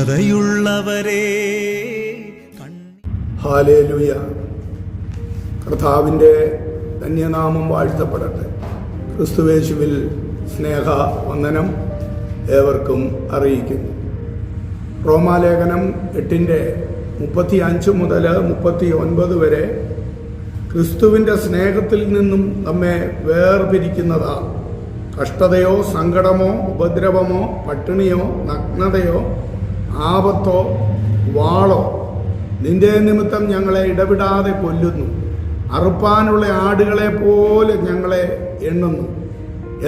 കഷ്ടതയുള്ളവരെ hallelujah. കർത്താവിന്റെ ധന്യനാമം വാഴ്ത്തപ്പെടട്ടെ. ക്രിസ്തുവേശുവിൽ സ്നേഹ വന്ദനം ഏവർക്കും അറിയിക്കുന്നു. റോമാലേഖനം എട്ടിന്റെ മുപ്പത്തി അഞ്ച് മുതൽ മുപ്പത്തി ഒൻപത് വരെ ക്രിസ്തുവിന്റെ സ്നേഹത്തിൽ നിന്നും നമ്മെ വേർപിരിക്കുന്നതാ. കഷ്ടതയോ സങ്കടമോ ഉപദ്രവമോ പട്ടിണിയോ നഗ്നതയോ ആപത്തോ വാളോ നിന്റെ നിമിത്തം ഞങ്ങളെ ഇടപെടാതെ കൊല്ലുന്നു. അറുപ്പാനുള്ള ആടുകളെ പോലെ ഞങ്ങളെ എണ്ണുന്നു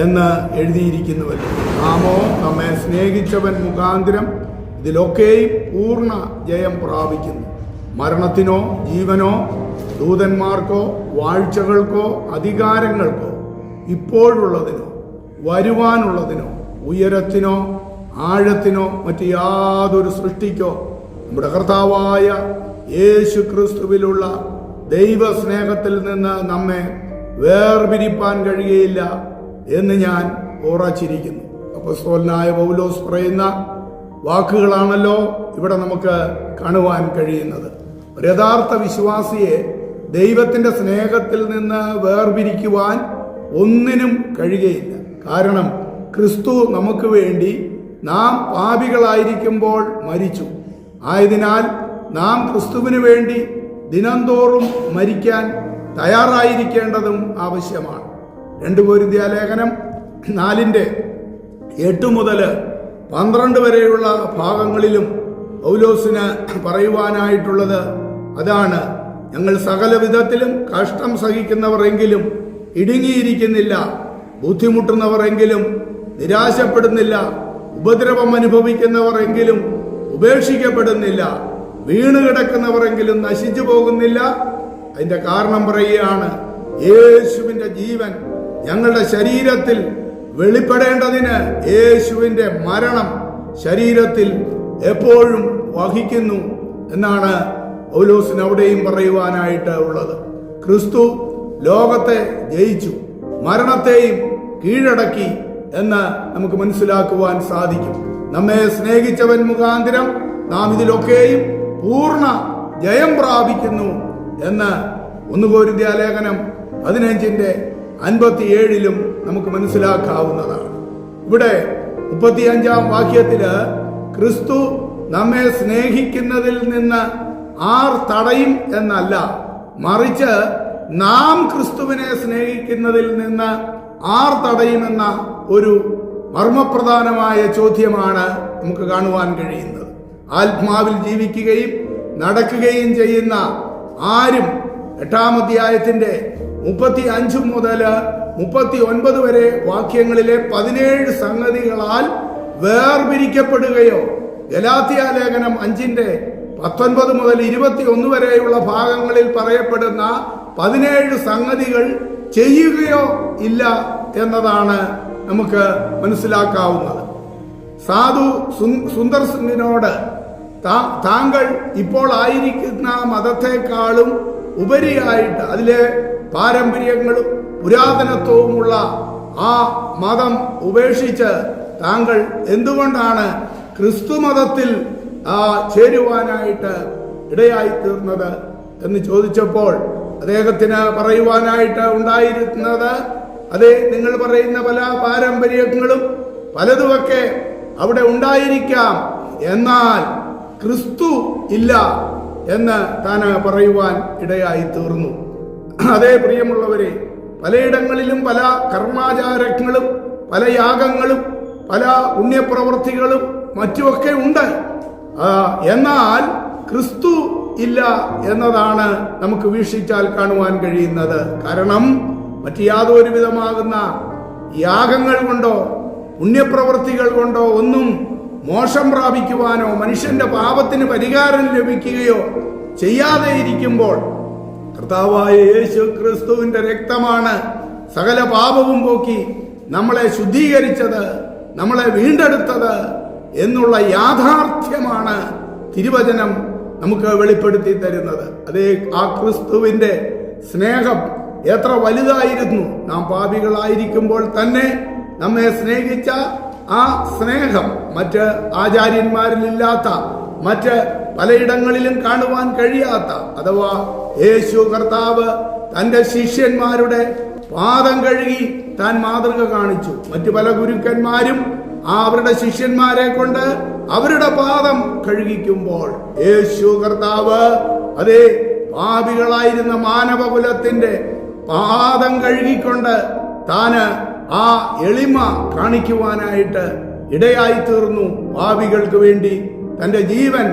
എന്ന് എഴുതിയിരിക്കുന്നുവല്ലോ. ആമോ നമ്മെ സ്നേഹിച്ചവൻ മുഖാന്തിരം ഇതിലൊക്കെയും പൂർണ ജയം പ്രാപിക്കുന്നു. മരണത്തിനോ ജീവനോ ദൂതന്മാർക്കോ വാഴ്ചകൾക്കോ അധികാരങ്ങൾക്കോ ഇപ്പോഴുള്ളതിനോ വരുവാനുള്ളതിനോ ഉയരത്തിനോ ആഴത്തിനോ മറ്റ് യാതൊരു സൃഷ്ടിക്കോ നമ്മുടെ കർത്താവായ യേശു ക്രിസ്തുവിലുള്ള ദൈവസ്നേഹത്തിൽ നിന്ന് നമ്മെ വേർപിരിപ്പാൻ കഴിയുകയില്ല എന്ന് ഞാൻ ഉറച്ചിരിക്കുന്നു. അപ്പസ്തോലനായ പൗലോസ് പറയുന്ന വാക്കുകളാണല്ലോ ഇവിടെ നമുക്ക് കാണുവാൻ കഴിയുന്നത്. ഒരു യഥാർത്ഥ വിശ്വാസിയെ ദൈവത്തിന്റെ സ്നേഹത്തിൽ നിന്ന് വേർപിരിക്കുവാൻ ഒന്നിനും കഴിയുകയില്ല. കാരണം ക്രിസ്തു നമുക്ക് വേണ്ടി നാം പാപികളായിരിക്കുമ്പോൾ മരിച്ചു. ആയതിനാൽ നാം ക്രിസ്തുവിന് വേണ്ടി ദിനംതോറും മരിക്കാൻ തയ്യാറായിരിക്കേണ്ടതും ആവശ്യമാണ്. രണ്ടു പൊരുതിയ ലേഖനം നാലിന്റെ എട്ട് മുതൽ പന്ത്രണ്ട് വരെയുള്ള ഭാഗങ്ങളിലും പൗലോസിന് പറയുവാനായിട്ടുള്ളത് അതാണ്. ഞങ്ങൾ സകല വിധത്തിലും കഷ്ടം സഹിക്കുന്നവരെങ്കിലും ഇടുങ്ങിയിരിക്കുന്നില്ല ബുദ്ധിമുട്ടുന്നവരെങ്കിലും നിരാശപ്പെടുന്നില്ല ഉപദ്രവം അനുഭവിക്കുന്നവർ എങ്കിലും ഉപേക്ഷിക്കപ്പെടുന്നില്ല വീണ് കിടക്കുന്നവരെങ്കിലും നശിച്ചു പോകുന്നില്ല. അതിന്റെ കാരണം പറയുകയാണ് യേശുവിന്റെ ജീവൻ ഞങ്ങളുടെ ശരീരത്തിൽ വെളിപ്പെടേണ്ടതിന് യേശുവിന്റെ മരണം ശരീരത്തിൽ എപ്പോഴും വഹിക്കുന്നു എന്നാണ് പൗലോസിന് അവിടെയും പറയുവാനായിട്ട് ഉള്ളത്. ക്രിസ്തു ലോകത്തെ ജയിച്ചു മരണത്തെയും കീഴടക്കി എന്ന് നമുക്ക് മനസ്സിലാക്കുവാൻ സാധിക്കും. നമ്മെ സ്നേഹിച്ചവൻ മുഖാന്തരം നാം ഇതിലൊക്കെയും പൂർണ ജയം പ്രാപിക്കുന്നു എന്ന് ഒന്നുകോരിന്റെ ആലേഖനം പതിനഞ്ചിന്റെ അൻപത്തി ഏഴിലും നമുക്ക് മനസ്സിലാക്കാവുന്നതാണ്. ഇവിടെ മുപ്പത്തിയഞ്ചാം വാക്യത്തിൽ ക്രിസ്തു നമ്മെ സ്നേഹിക്കുന്നതിൽ നിന്ന് ആർ തടയും എന്നല്ല മറിച്ച് നാം ക്രിസ്തുവിനെ സ്നേഹിക്കുന്നതിൽ നിന്ന് ആർ തടയുമെന്ന ഒരു മർമ്മപ്രധാനമായ ചോദ്യമാണ് നമുക്ക് കാണുവാൻ കഴിയുന്നത്. ആത്മാവിൽ ജീവിക്കുകയും നടക്കുകയും ചെയ്യുന്ന ആരും എട്ടാം അധ്യായത്തിന്റെ മുപ്പത്തി അഞ്ച് മുതൽ മുപ്പത്തി ഒൻപത് വരെ വാക്യങ്ങളിലെ പതിനേഴ് സംഗതികളാൽ വേർപിരിക്കപ്പെടുകയോ ഗലാത്തിയ ലേഖനം അഞ്ചിന്റെ പത്തൊൻപത് മുതൽ ഇരുപത്തി ഒന്ന് വരെയുള്ള ഭാഗങ്ങളിൽ പറയപ്പെടുന്ന പതിനേഴ് സംഗതികൾ ചെയ്യുകയോ ഇല്ല എന്നതാണ് നമുക്ക് മനസ്സിലാക്കാവുന്നത്. സാധു സുന്ദർ സിംഗിനോട് താങ്കൾ ഇപ്പോൾ ആയിരിക്കുന്ന മതത്തെക്കാളും ഉപരിയായിട്ട് അതിലെ പാരമ്പര്യങ്ങളും പുരാതനത്വവുമുള്ള ആ മതം ഉപേക്ഷിച്ച് താങ്കൾ എന്തുകൊണ്ടാണ് ക്രിസ്തു മതത്തിൽ ചേരുവാനായിട്ട് ഇടയായി തീർന്നത് എന്ന് ചോദിച്ചപ്പോൾ അദ്ദേഹത്തിന് പറയുവാനായിട്ട് ഉണ്ടായിരുന്നത് അതെ നിങ്ങൾ പറയുന്ന പല പാരമ്പര്യങ്ങളും പലതുമൊക്കെ അവിടെ ഉണ്ടായിരിക്കാം. എന്നാൽ ക്രിസ്തു ഇല്ല എന്ന് താൻ പറയുവാൻ ഇടയായി തീർന്നു. അതേ പ്രിയമുള്ളവരെ പലയിടങ്ങളിലും പല കർമാചാരങ്ങളും പല യാഗങ്ങളും പല പുണ്യപ്രവൃത്തികളും മറ്റുമൊക്കെ ഉണ്ട്. എന്നാൽ ക്രിസ്തു ഇല്ല എന്നതാണ് നമുക്ക് വീക്ഷിച്ചാൽ കാണുവാൻ കഴിയുന്നത്. കാരണം മറ്റു യാതൊരു വിധമാകുന്ന യാഗങ്ങൾ കൊണ്ടോ പുണ്യപ്രവൃത്തികൾ കൊണ്ടോ ഒന്നും മോശം പ്രാപിക്കുവാനോ മനുഷ്യന്റെ പാപത്തിന് പരിഹാരം ലഭിക്കുകയോ ചെയ്യാതെ ഇരിക്കുമ്പോൾ കർത്താവായ യേശു ക്രിസ്തുവിന്റെ രക്തമാണ് സകല പാപവും പോക്കി നമ്മളെ ശുദ്ധീകരിച്ചത് നമ്മളെ വീണ്ടെടുത്തത് എന്നുള്ള യാഥാർത്ഥ്യമാണ് തിരുവചനം നമുക്ക് വെളിപ്പെടുത്തി തരുന്നത്. അതേ ആ ക്രിസ്തുവിന്റെ സ്നേഹം എത്ര വലുതായിരുന്നു. നാം പാപികളായിരിക്കുമ്പോൾ തന്നെ നമ്മെ സ്നേഹിച്ച ആ സ്നേഹം മറ്റ് ആചാര്യന്മാരിലില്ലാത്ത മറ്റ് പലയിടങ്ങളിലും കാണുവാൻ കഴിയാത്ത അഥവാ യേശു കർത്താവ് തന്റെ ശിഷ്യന്മാരുടെ പാദം കഴുകി താൻ മാതൃക കാണിച്ചു. മറ്റു പല ഗുരുക്കന്മാരും ആ അവരുടെ ശിഷ്യന്മാരെ കൊണ്ട് അവരുടെ പാദം കഴുകിക്കുമ്പോൾ യേശു കർത്താവ് അതെ പാപികളായിരുന്ന മാനവകുലത്തിന്റെ പാദം കഴുകിക്കൊണ്ട് താന് ആ എളിമ കാണിക്കുവാനായിട്ട് ഇടയായി തീർന്നു പാപികൾക്ക് വേണ്ടി. തന്റെ ജീവൻ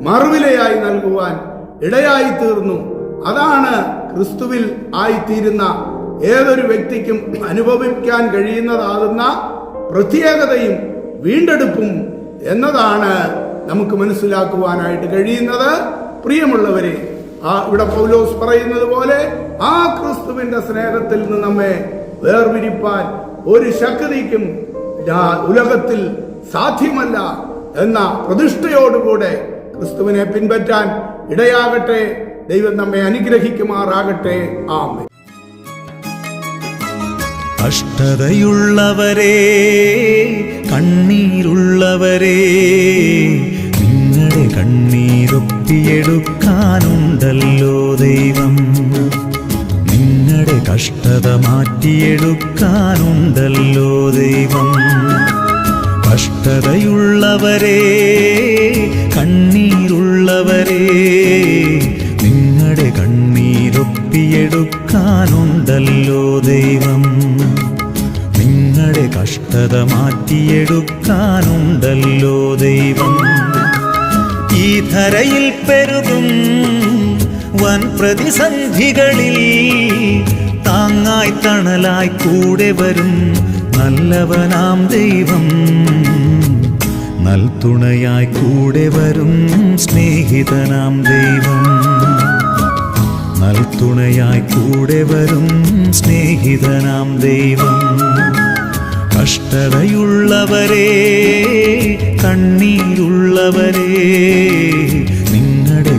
മറുവിലയായി നൽകുവാൻ ഇടയായി തീർന്നു അതാണ് ക്രിസ്തുവിൽ ആയിത്തീരുന്ന ഏതൊരു വ്യക്തിക്കും അനുഭവിക്കാൻ കഴിയുന്നതാകുന്ന പ്രത്യേകതയും വീണ്ടെടുപ്പും എന്നതാണ് നമുക്ക് മനസ്സിലാക്കുവാനായിട്ട് കഴിയുന്നത്. പ്രിയമുള്ളവരെ ആ ഇവിടെ പൗലോസ് പറയുന്നത് പോലെ ആ ക്രിസ്തുവിന്റെ സ്നേഹത്തിൽ നിന്ന് നമ്മെ വേർപിരിപ്പാൻ ഒരു ശക്തിക്കും ഉലകത്തിൽ സാധ്യമല്ല എന്ന പ്രതിഷ്ഠയോടുകൂടെ ക്രിസ്തുവിനെ പിൻപറ്റാൻ ഇടയാകട്ടെ. ദൈവം നമ്മെ അനുഗ്രഹിക്കുമാറാകട്ടെ. ആമേ അഷ്ടതയുള്ളവരേ കണ്ണീരുള്ളവരെ കണ്ണീരൊപ്പിയെടുക്കാനുണ്ടല്ലോ ദൈവം നിങ്ങളുടെ കഷ്ടത മാറ്റിയെടുക്കാനുണ്ടല്ലോ ദൈവം. കഷ്ടതയുള്ളവരെ കണ്ണീരുള്ളവരെ നിങ്ങളുടെ കണ്ണീരൊപ്പിയെടുക്കാനുണ്ടല്ലോ ദൈവം. നിങ്ങളുടെ കഷ്ടത മാറ്റിയെടുക്കാനുണ്ടല്ലോ ദൈവം. ഈ ധരയിൽ പെരുകും പ്രതിസന്ധികളിൽ താങ്ങായി തണലായി കൂടെ വരും നല്ലവനാം ദൈവം. നൽതുണയായി കൂടെ വരും സ്നേഹിതനാം ദൈവം. നൽതുണയായി കൂടെ വരും സ്നേഹിതനാം ദൈവം. കഷ്ടതയുള്ളവരെ കണ്ണീരുള്ളവരെ നിങ്ങളുടെ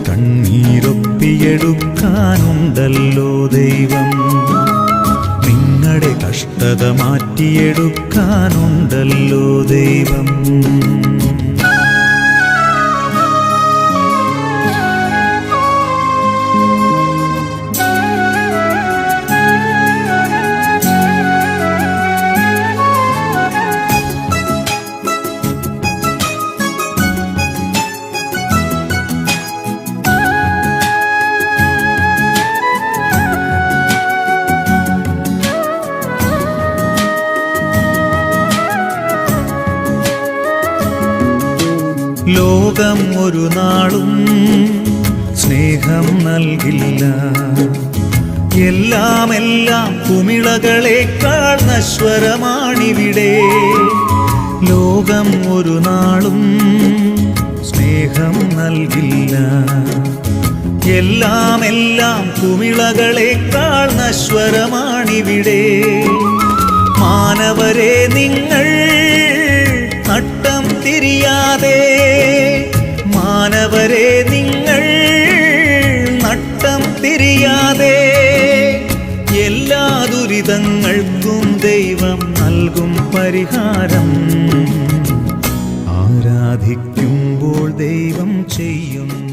കണ്ണീരൊപ്പിയെടുക്കാനുണ്ടല്ലോ ദൈവം. നിങ്ങളുടെ കഷ്ടത മാറ്റിയെടുക്കാനുണ്ടല്ലോ ദൈവം. ലോകം ഒരു നാളും സ്നേഹം നൽകില്ല. എല്ലാം എല്ലാം കുമിളകളേക്കാൾ നശ്വരമാണിവിടെ ലോകം ഒരു നാളും സ്നേഹം നൽകില്ല. എല്ലാം എല്ലാം കുമിളകളേക്കാൾ നശ്വരമാണിവിടെ മാനവരെ നിങ്ങൾ നട്ടം തിരിയാതെ വരെ നിങ്ങൾ നട്ടം തിരിയാതെ എല്ലാ ദുരിതങ്ങൾക്കും ദൈവം നൽകും പരിഹാരം. ആരാധിക്കുമ്പോൾ ദൈവം ചെയ്യുന്നു.